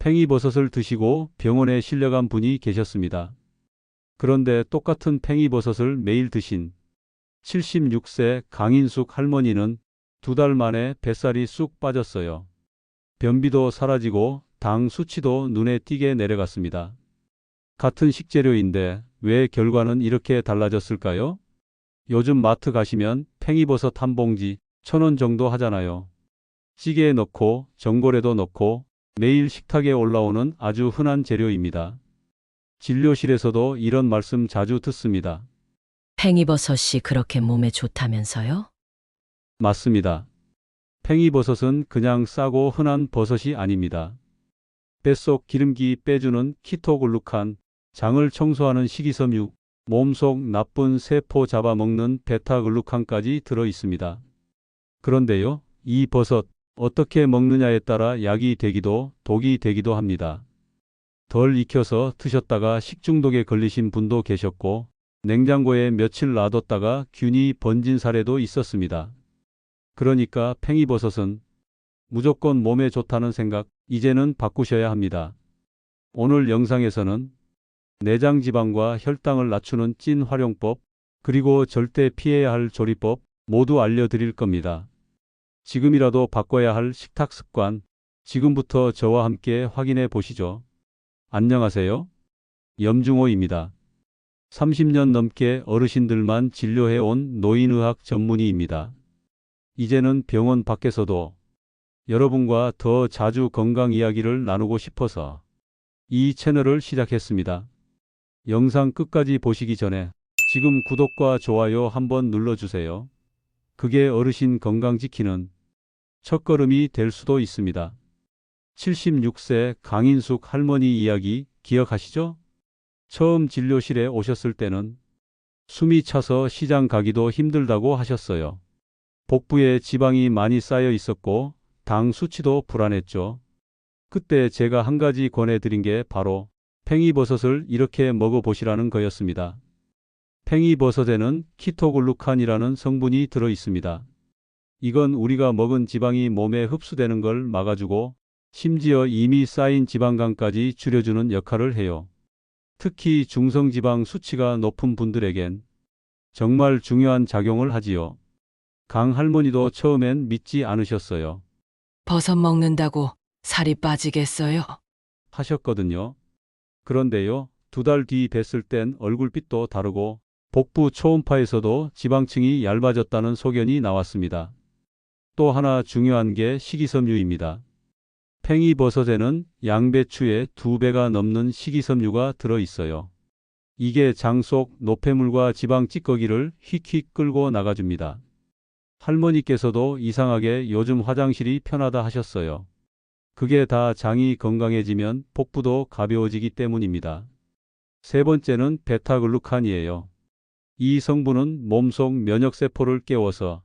팽이버섯을 드시고 병원에 실려간 분이 계셨습니다. 그런데 똑같은 팽이버섯을 매일 드신 76세 강인숙 할머니는 두 달 만에 뱃살이 쑥 빠졌어요. 변비도 사라지고 당 수치도 눈에 띄게 내려갔습니다. 같은 식재료인데 왜 결과는 이렇게 달라졌을까요? 요즘 마트 가시면 팽이버섯 한 봉지 천 원 정도 하잖아요. 찌개에 넣고 전골에도 넣고 매일 식탁에 올라오는 아주 흔한 재료입니다. 진료실에서도 이런 말씀 자주 듣습니다. 팽이버섯이 그렇게 몸에 좋다면서요? 맞습니다. 팽이버섯은 그냥 싸고 흔한 버섯이 아닙니다. 뱃속 기름기 빼주는 키토글루칸, 장을 청소하는 식이섬유, 몸속 나쁜 세포 잡아먹는 베타글루칸까지 들어 있습니다. 그런데요, 이 버섯 어떻게 먹느냐에 따라 약이 되기도 독이 되기도 합니다. 덜 익혀서 드셨다가 식중독에 걸리신 분도 계셨고, 냉장고에 며칠 놔뒀다가 균이 번진 사례도 있었습니다. 그러니까 팽이버섯은 무조건 몸에 좋다는 생각 이제는 바꾸셔야 합니다. 오늘 영상에서는 내장 지방과 혈당을 낮추는 찐 활용법 그리고 절대 피해야 할 조리법 모두 알려드릴 겁니다. 지금이라도 바꿔야 할 식탁 습관 지금부터 저와 함께 확인해 보시죠. 안녕하세요. 염중호입니다. 30년 넘게 어르신들만 진료해 온 노인의학 전문의입니다. 이제는 병원 밖에서도 여러분과 더 자주 건강 이야기를 나누고 싶어서 이 채널을 시작했습니다. 영상 끝까지 보시기 전에 지금 구독과 좋아요 한번 눌러주세요. 그게 어르신 건강 지키는 첫걸음이 될 수도 있습니다. 76세 강인숙 할머니 이야기 기억하시죠? 처음 진료실에 오셨을 때는 숨이 차서 시장 가기도 힘들다고 하셨어요. 복부에 지방이 많이 쌓여 있었고 당 수치도 불안했죠. 그때 제가 한 가지 권해드린 게 바로 팽이버섯을 이렇게 먹어보시라는 거였습니다. 팽이버섯에는 키토글루칸이라는 성분이 들어 있습니다. 이건 우리가 먹은 지방이 몸에 흡수되는 걸 막아주고 심지어 이미 쌓인 지방간까지 줄여주는 역할을 해요. 특히 중성지방 수치가 높은 분들에겐 정말 중요한 작용을 하지요. 강 할머니도 처음엔 믿지 않으셨어요. 버섯 먹는다고 살이 빠지겠어요? 하셨거든요. 그런데요, 두 달 뒤 뵀을 땐 얼굴빛도 다르고 복부 초음파에서도 지방층이 얇아졌다는 소견이 나왔습니다. 또 하나 중요한 게 식이섬유입니다. 팽이버섯에는 양배추의 두 배가 넘는 식이섬유가 들어 있어요. 이게 장 속 노폐물과 지방 찌꺼기를 휙휙 끌고 나가줍니다. 할머니께서도 이상하게 요즘 화장실이 편하다 하셨어요. 그게 다 장이 건강해지면 복부도 가벼워지기 때문입니다. 세 번째는 베타글루칸이에요. 이 성분은 몸속 면역세포를 깨워서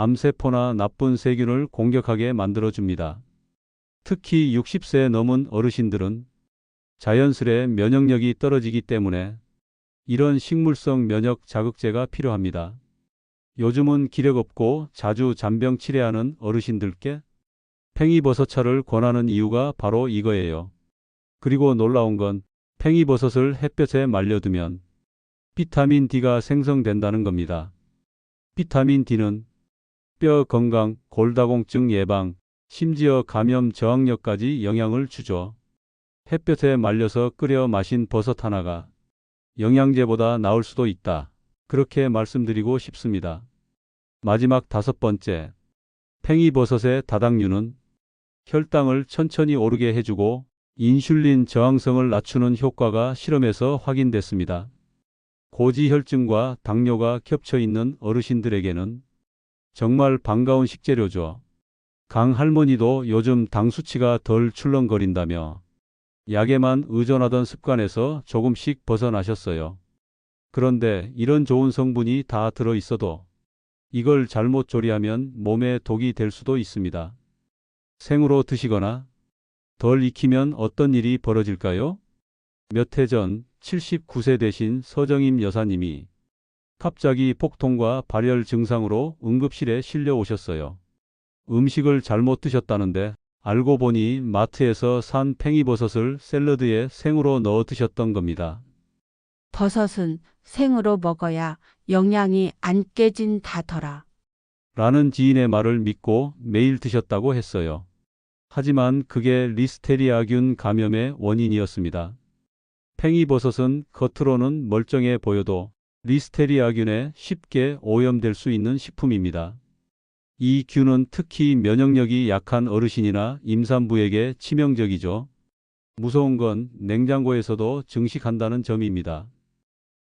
암세포나 나쁜 세균을 공격하게 만들어줍니다. 특히 60세 넘은 어르신들은 자연스레 면역력이 떨어지기 때문에 이런 식물성 면역 자극제가 필요합니다. 요즘은 기력 없고 자주 잔병 치레하는 어르신들께 팽이버섯차를 권하는 이유가 바로 이거예요. 그리고 놀라운 건 팽이버섯을 햇볕에 말려두면 비타민 D가 생성된다는 겁니다. 비타민 D는 뼈 건강, 골다공증 예방, 심지어 감염 저항력까지 영향을 주죠. 햇볕에 말려서 끓여 마신 버섯 하나가 영양제보다 나을 수도 있다. 그렇게 말씀드리고 싶습니다. 마지막 다섯 번째, 팽이버섯의 다당류는 혈당을 천천히 오르게 해주고 인슐린 저항성을 낮추는 효과가 실험에서 확인됐습니다. 고지혈증과 당뇨가 겹쳐 있는 어르신들에게는 정말 반가운 식재료죠. 강 할머니도 요즘 당 수치가 덜 출렁거린다며 약에만 의존하던 습관에서 조금씩 벗어나셨어요. 그런데 이런 좋은 성분이 다 들어 있어도 이걸 잘못 조리하면 몸에 독이 될 수도 있습니다. 생으로 드시거나 덜 익히면 어떤 일이 벌어질까요? 몇 해 전 79세 되신 서정임 여사님이 갑자기 폭통과 발열 증상으로 응급실에 실려 오셨어요. 음식을 잘못 드셨다는데 알고 보니 마트에서 산 팽이버섯을 샐러드에 생으로 넣어 드셨던 겁니다. 버섯은 생으로 먹어야 영양이 안 깨진 다더라. 라는 지인의 말을 믿고 매일 드셨다고 했어요. 하지만 그게 리스테리아균 감염의 원인이었습니다. 팽이버섯은 겉으로는 멀쩡해 보여도 리스테리아균에 쉽게 오염될 수 있는 식품입니다. 이 균은 특히 면역력이 약한 어르신이나 임산부에게 치명적이죠. 무서운 건 냉장고에서도 증식한다는 점입니다.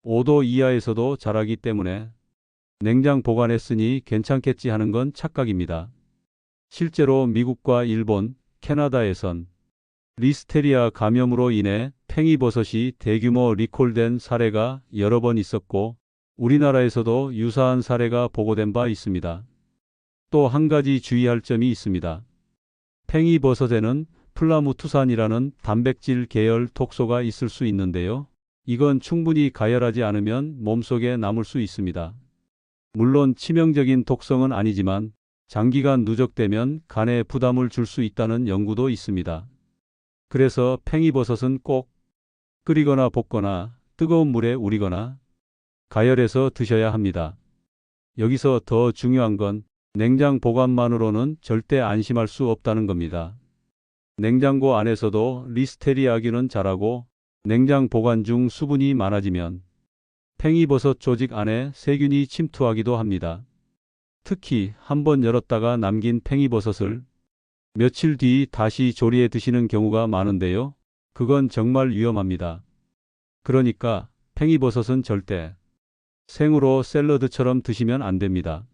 5도 이하에서도 자라기 때문에 냉장 보관했으니 괜찮겠지 하는 건 착각입니다. 실제로 미국과 일본, 캐나다에선 리스테리아 감염으로 인해 팽이버섯이 대규모 리콜된 사례가 여러 번 있었고 우리나라에서도 유사한 사례가 보고된 바 있습니다. 또 한 가지 주의할 점이 있습니다. 팽이버섯에는 플라무투산이라는 단백질 계열 독소가 있을 수 있는데요. 이건 충분히 가열하지 않으면 몸속에 남을 수 있습니다. 물론 치명적인 독성은 아니지만 장기간 누적되면 간에 부담을 줄 수 있다는 연구도 있습니다. 그래서 팽이버섯은 꼭 끓이거나 볶거나 뜨거운 물에 우리거나 가열해서 드셔야 합니다. 여기서 더 중요한 건 냉장 보관만으로는 절대 안심할 수 없다는 겁니다. 냉장고 안에서도 리스테리아균은 자라고 냉장 보관 중 수분이 많아지면 팽이버섯 조직 안에 세균이 침투하기도 합니다. 특히 한번 열었다가 남긴 팽이버섯을 며칠 뒤 다시 조리해 드시는 경우가 많은데요. 그건 정말 위험합니다. 그러니까 팽이버섯은 절대 생으로 샐러드처럼 드시면 안 됩니다.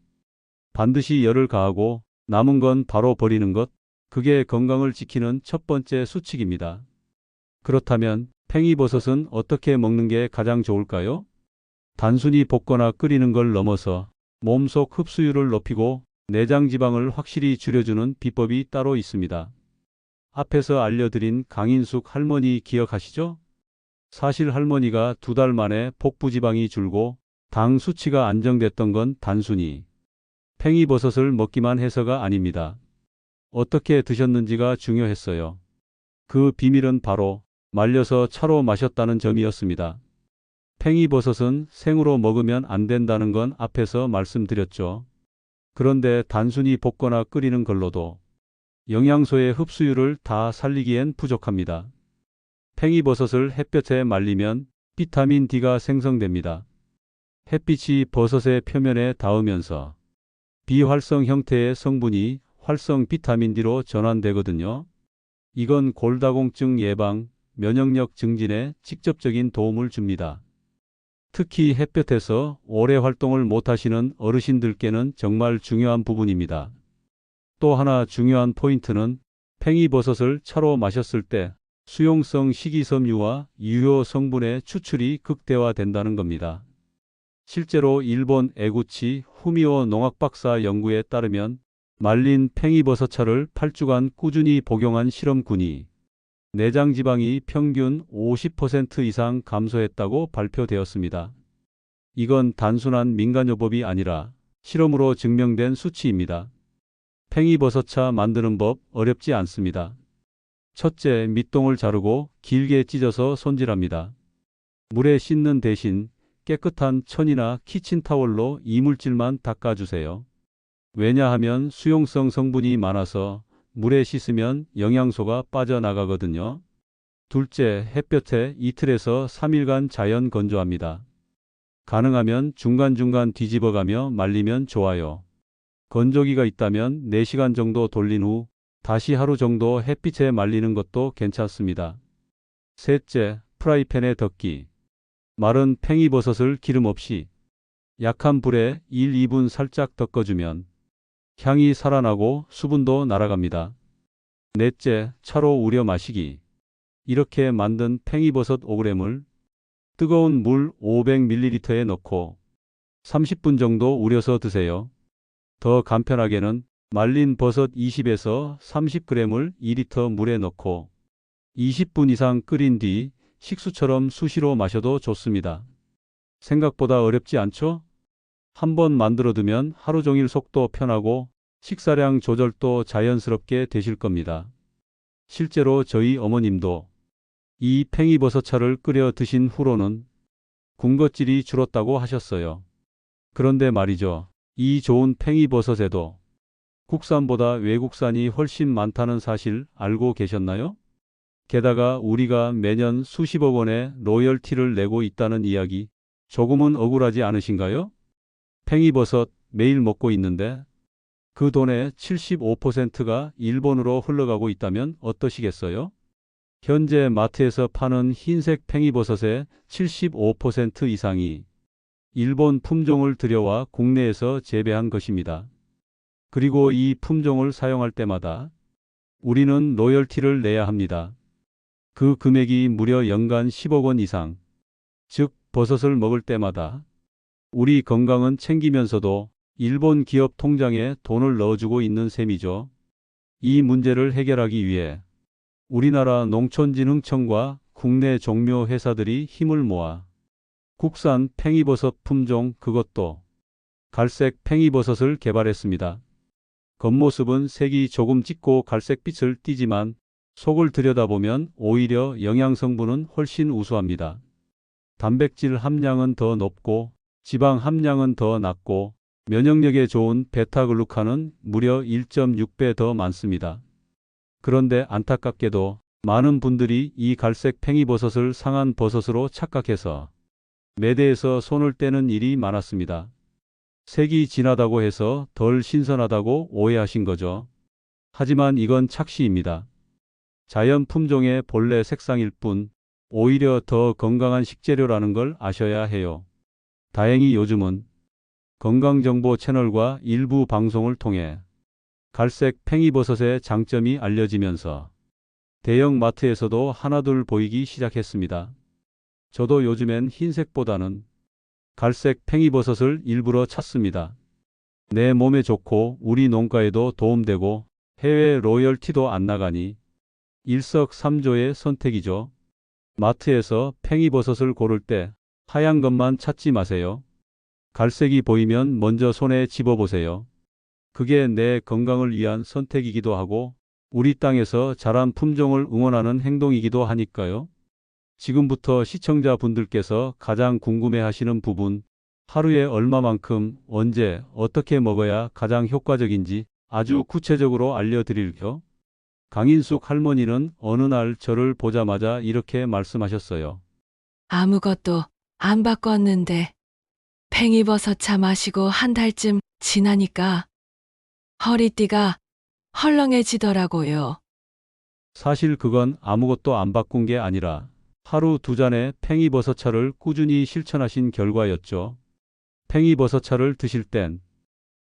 반드시 열을 가하고 남은 건 바로 버리는 것, 그게 건강을 지키는 첫 번째 수칙입니다. 그렇다면 팽이버섯은 어떻게 먹는 게 가장 좋을까요? 단순히 볶거나 끓이는 걸 넘어서 몸속 흡수율을 높이고 내장 지방을 확실히 줄여주는 비법이 따로 있습니다. 앞에서 알려드린 강인숙 할머니 기억하시죠? 사실 할머니가 두 달 만에 복부 지방이 줄고 당 수치가 안정됐던 건 단순히 팽이버섯을 먹기만 해서가 아닙니다. 어떻게 드셨는지가 중요했어요. 그 비밀은 바로 말려서 차로 마셨다는 점이었습니다. 팽이버섯은 생으로 먹으면 안 된다는 건 앞에서 말씀드렸죠. 그런데 단순히 볶거나 끓이는 걸로도 영양소의 흡수율을 다 살리기엔 부족합니다. 팽이버섯을 햇볕에 말리면 비타민 D가 생성됩니다. 햇빛이 버섯의 표면에 닿으면서 비활성 형태의 성분이 활성 비타민 D로 전환되거든요. 이건 골다공증 예방, 면역력 증진에 직접적인 도움을 줍니다. 특히 햇볕에서 오래 활동을 못하시는 어르신들께는 정말 중요한 부분입니다. 또 하나 중요한 포인트는 팽이버섯을 차로 마셨을 때 수용성 식이섬유와 유효 성분의 추출이 극대화된다는 겁니다. 실제로 일본 에구치 후미오 농학박사 연구에 따르면 말린 팽이버섯차를 8주간 꾸준히 복용한 실험군이 내장 지방이 평균 50% 이상 감소했다고 발표되었습니다. 이건 단순한 민간요법이 아니라 실험으로 증명된 수치입니다. 팽이버섯차 만드는 법 어렵지 않습니다. 첫째, 밑동을 자르고 길게 찢어서 손질합니다. 물에 씻는 대신 깨끗한 천이나 키친타월로 이물질만 닦아주세요. 왜냐하면 수용성 성분이 많아서 물에 씻으면 영양소가 빠져나가거든요. 둘째, 햇볕에 이틀에서 3일간 자연 건조합니다. 가능하면 중간중간 뒤집어가며 말리면 좋아요. 건조기가 있다면 4시간 정도 돌린 후 다시 하루 정도 햇빛에 말리는 것도 괜찮습니다. 셋째, 프라이팬에 덮기. 마른 팽이버섯을 기름 없이 약한 불에 1, 2분 살짝 덮어주면 향이 살아나고 수분도 날아갑니다. 넷째, 차로 우려 마시기. 이렇게 만든 팽이버섯 5g을 뜨거운 물 500ml에 넣고 30분 정도 우려서 드세요. 더 간편하게는 말린 버섯 20에서 30g을 2리터 물에 넣고 20분 이상 끓인 뒤 식수처럼 수시로 마셔도 좋습니다. 생각보다 어렵지 않죠? 한번 만들어 두면 하루 종일 속도 편하고 식사량 조절도 자연스럽게 되실 겁니다. 실제로 저희 어머님도 이 팽이버섯차를 끓여 드신 후로는 군것질이 줄었다고 하셨어요. 그런데 말이죠. 이 좋은 팽이버섯에도 국산보다 외국산이 훨씬 많다는 사실 알고 계셨나요? 게다가 우리가 매년 수십억 원의 로열티를 내고 있다는 이야기 조금은 억울하지 않으신가요? 팽이버섯 매일 먹고 있는데 그 돈의 75%가 일본으로 흘러가고 있다면 어떠시겠어요? 현재 마트에서 파는 흰색 팽이버섯의 75% 이상이 일본 품종을 들여와 국내에서 재배한 것입니다. 그리고 이 품종을 사용할 때마다 우리는 로열티를 내야 합니다. 그 금액이 무려 연간 10억 원 이상. 즉, 버섯을 먹을 때마다 우리 건강은 챙기면서도 일본 기업 통장에 돈을 넣어주고 있는 셈이죠. 이 문제를 해결하기 위해 우리나라 농촌진흥청과 국내 종묘 회사들이 힘을 모아 국산 팽이버섯 품종 그것도 갈색 팽이버섯을 개발했습니다. 겉모습은 색이 조금 짙고 갈색빛을 띠지만 속을 들여다보면 오히려 영양 성분은 훨씬 우수합니다. 단백질 함량은 더 높고 지방 함량은 더 낮고 면역력에 좋은 베타글루칸은 무려 1.6배 더 많습니다. 그런데 안타깝게도 많은 분들이 이 갈색 팽이버섯을 상한 버섯으로 착각해서 매대에서 손을 떼는 일이 많았습니다. 색이 진하다고 해서 덜 신선하다고 오해하신 거죠. 하지만 이건 착시입니다. 자연 품종의 본래 색상일 뿐 오히려 더 건강한 식재료라는 걸 아셔야 해요. 다행히 요즘은 건강정보 채널과 일부 방송을 통해 갈색 팽이버섯의 장점이 알려지면서 대형 마트에서도 하나둘 보이기 시작했습니다. 저도 요즘엔 흰색보다는 갈색 팽이버섯을 일부러 찾습니다. 내 몸에 좋고 우리 농가에도 도움되고 해외 로열티도 안 나가니 일석삼조의 선택이죠. 마트에서 팽이버섯을 고를 때 하얀 것만 찾지 마세요. 갈색이 보이면 먼저 손에 집어보세요. 그게 내 건강을 위한 선택이기도 하고 우리 땅에서 자란 품종을 응원하는 행동이기도 하니까요. 지금부터 시청자분들께서 가장 궁금해 하시는 부분, 하루에 얼마만큼, 언제, 어떻게 먹어야 가장 효과적인지 아주 구체적으로 알려드릴게요. 강인숙 할머니는 어느 날 저를 보자마자 이렇게 말씀하셨어요. 아무것도 안 바꿨는데 팽이버섯 차 마시고 한 달쯤 지나니까 허리띠가 헐렁해지더라고요. 사실 그건 아무것도 안 바꾼 게 아니라 하루 두 잔의 팽이버섯차를 꾸준히 실천하신 결과였죠. 팽이버섯차를 드실 땐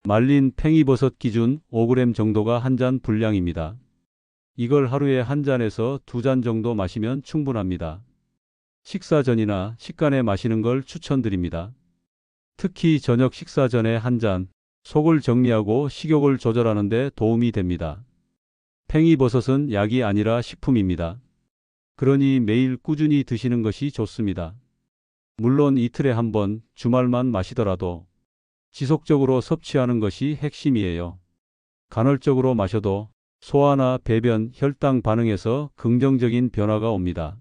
말린 팽이버섯 기준 5g 정도가 한 잔 분량입니다. 이걸 하루에 한 잔에서 두 잔 정도 마시면 충분합니다. 식사 전이나 식간에 마시는 걸 추천드립니다. 특히 저녁 식사 전에 한 잔, 속을 정리하고 식욕을 조절하는 데 도움이 됩니다. 팽이버섯은 약이 아니라 식품입니다. 그러니 매일 꾸준히 드시는 것이 좋습니다. 물론 이틀에 한 번, 주말만 마시더라도 지속적으로 섭취하는 것이 핵심이에요. 간헐적으로 마셔도 소화나 배변, 혈당 반응에서 긍정적인 변화가 옵니다.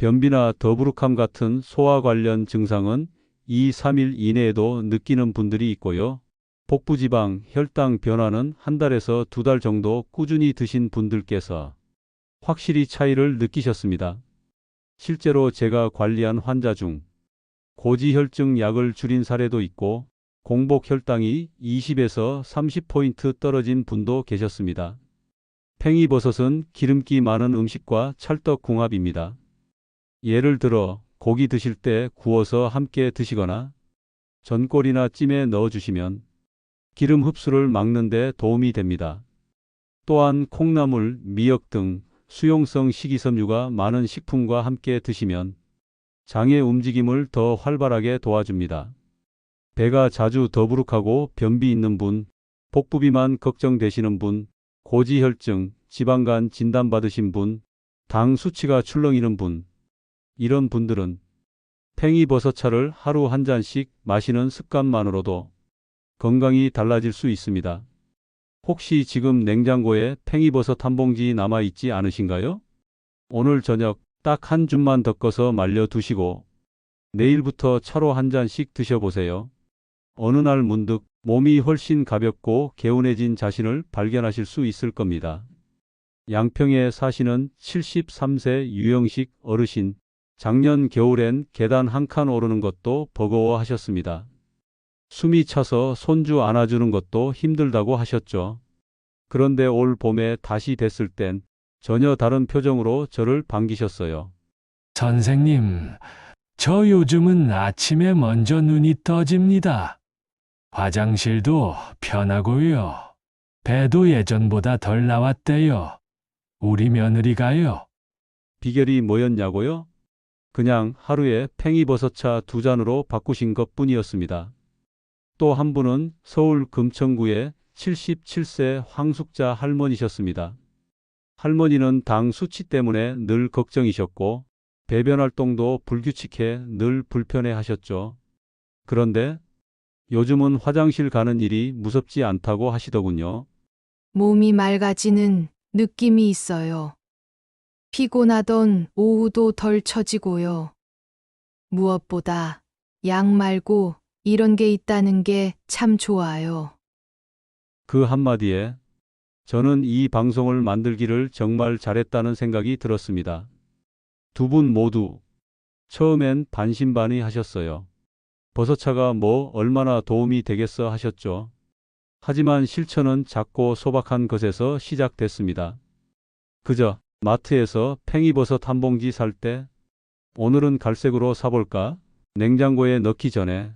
변비나 더부룩함 같은 소화 관련 증상은 2, 3일 이내에도 느끼는 분들이 있고요. 복부 지방, 혈당 변화는 한 달에서 두 달 정도 꾸준히 드신 분들께서 확실히 차이를 느끼셨습니다. 실제로 제가 관리한 환자 중 고지혈증 약을 줄인 사례도 있고 공복 혈당이 20에서 30포인트 떨어진 분도 계셨습니다. 팽이버섯은 기름기 많은 음식과 찰떡궁합입니다. 예를 들어 고기 드실 때 구워서 함께 드시거나 전골이나 찜에 넣어주시면 기름 흡수를 막는 데 도움이 됩니다. 또한 콩나물, 미역 등 수용성 식이섬유가 많은 식품과 함께 드시면 장의 움직임을 더 활발하게 도와줍니다. 배가 자주 더부룩하고 변비 있는 분, 복부비만 걱정되시는 분, 고지혈증, 지방간 진단받으신 분, 당 수치가 출렁이는 분, 이런 분들은 팽이버섯차를 하루 한 잔씩 마시는 습관만으로도 건강이 달라질 수 있습니다. 혹시 지금 냉장고에 팽이버섯 한 봉지 남아있지 않으신가요? 오늘 저녁 딱 한 줌만 덮어서 말려 두시고 내일부터 차로 한 잔씩 드셔보세요. 어느 날 문득 몸이 훨씬 가볍고 개운해진 자신을 발견하실 수 있을 겁니다. 양평에 사시는 73세 유영식 어르신, 작년 겨울엔 계단 한 칸 오르는 것도 버거워 하셨습니다. 숨이 차서 손주 안아주는 것도 힘들다고 하셨죠. 그런데 올 봄에 다시 뵀을 땐 전혀 다른 표정으로 저를 반기셨어요. 선생님, 저 요즘은 아침에 먼저 눈이 떠집니다. 화장실도 편하고요. 배도 예전보다 덜 나왔대요. 우리 며느리가요. 비결이 뭐였냐고요? 그냥 하루에 팽이버섯차 두 잔으로 바꾸신 것 뿐이었습니다. 또 한 분은 서울 금천구의 77세 황숙자 할머니셨습니다. 할머니는 당 수치 때문에 늘 걱정이셨고 배변 활동도 불규칙해 늘 불편해 하셨죠. 그런데 요즘은 화장실 가는 일이 무섭지 않다고 하시더군요. 몸이 맑아지는 느낌이 있어요. 피곤하던 오후도 덜 처지고요. 무엇보다 약 말고 이런 게 있다는 게 참 좋아요. 그 한마디에 저는 이 방송을 만들기를 정말 잘했다는 생각이 들었습니다. 두 분 모두 처음엔 반신반의 하셨어요. 버섯차가 뭐 얼마나 도움이 되겠어 하셨죠. 하지만 실천은 작고 소박한 것에서 시작됐습니다. 그저 마트에서 팽이버섯 한 봉지 살 때 오늘은 갈색으로 사볼까? 냉장고에 넣기 전에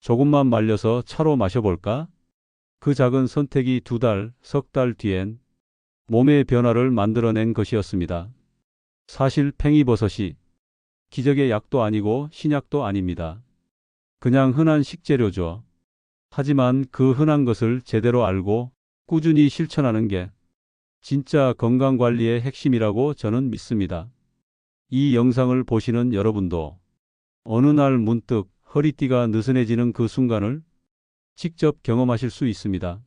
조금만 말려서 차로 마셔볼까? 그 작은 선택이 두 달, 석 달 뒤엔 몸의 변화를 만들어낸 것이었습니다. 사실 팽이버섯이 기적의 약도 아니고 신약도 아닙니다. 그냥 흔한 식재료죠. 하지만 그 흔한 것을 제대로 알고 꾸준히 실천하는 게 진짜 건강관리의 핵심이라고 저는 믿습니다. 이 영상을 보시는 여러분도 어느 날 문득 허리띠가 느슨해지는 그 순간을 직접 경험하실 수 있습니다.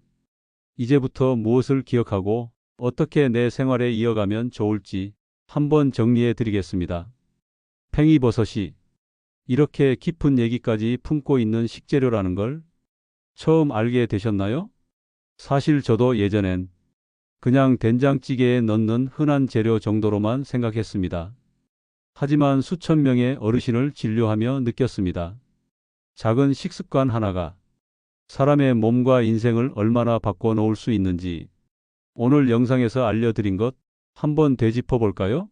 이제부터 무엇을 기억하고 어떻게 내 생활에 이어가면 좋을지 한번 정리해 드리겠습니다. 팽이버섯이 이렇게 깊은 얘기까지 품고 있는 식재료라는 걸 처음 알게 되셨나요? 사실 저도 예전엔 그냥 된장찌개에 넣는 흔한 재료 정도로만 생각했습니다. 하지만 수천 명의 어르신을 진료하며 느꼈습니다. 작은 식습관 하나가 사람의 몸과 인생을 얼마나 바꿔 놓을 수 있는지 오늘 영상에서 알려드린 것 한번 되짚어 볼까요?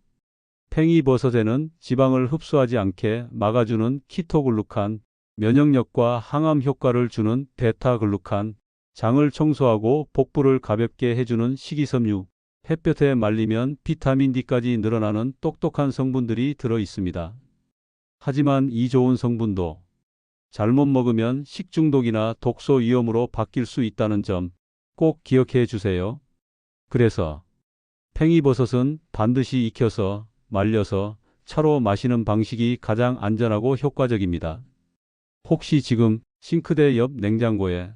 팽이버섯에는 지방을 흡수하지 않게 막아주는 키토글루칸, 면역력과 항암 효과를 주는 베타글루칸, 장을 청소하고 복부를 가볍게 해주는 식이섬유, 햇볕에 말리면 비타민 D까지 늘어나는 똑똑한 성분들이 들어 있습니다. 하지만 이 좋은 성분도 잘못 먹으면 식중독이나 독소 위험으로 바뀔 수 있다는 점 꼭 기억해 주세요. 그래서 팽이버섯은 반드시 익혀서 말려서 차로 마시는 방식이 가장 안전하고 효과적입니다. 혹시 지금 싱크대 옆 냉장고에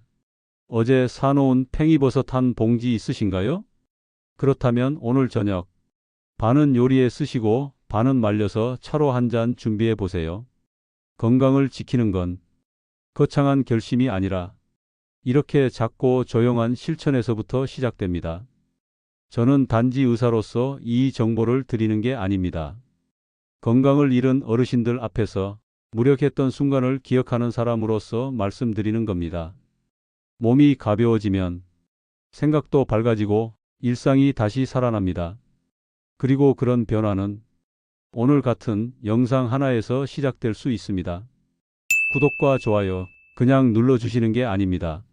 어제 사놓은 팽이버섯 한 봉지 있으신가요? 그렇다면 오늘 저녁 반은 요리에 쓰시고 반은 말려서 차로 한 잔 준비해 보세요. 건강을 지키는 건 거창한 결심이 아니라 이렇게 작고 조용한 실천에서부터 시작됩니다. 저는 단지 의사로서 이 정보를 드리는 게 아닙니다. 건강을 잃은 어르신들 앞에서 무력했던 순간을 기억하는 사람으로서 말씀드리는 겁니다. 몸이 가벼워지면 생각도 밝아지고 일상이 다시 살아납니다. 그리고 그런 변화는 오늘 같은 영상 하나에서 시작될 수 있습니다. 구독과 좋아요 그냥 눌러주시는 게 아닙니다.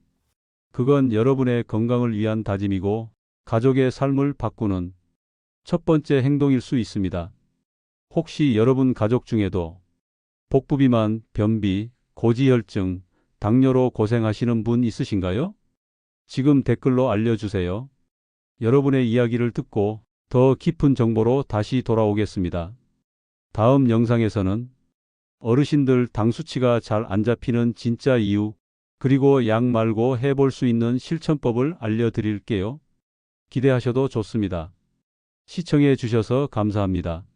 그건 여러분의 건강을 위한 다짐이고 가족의 삶을 바꾸는 첫 번째 행동일 수 있습니다. 혹시 여러분 가족 중에도 복부비만, 변비, 고지혈증, 당뇨로 고생하시는 분 있으신가요? 지금 댓글로 알려주세요. 여러분의 이야기를 듣고 더 깊은 정보로 다시 돌아오겠습니다. 다음 영상에서는 어르신들 당 수치가 잘 안 잡히는 진짜 이유, 그리고 약 말고 해볼 수 있는 실천법을 알려드릴게요. 기대하셔도 좋습니다. 시청해 주셔서 감사합니다.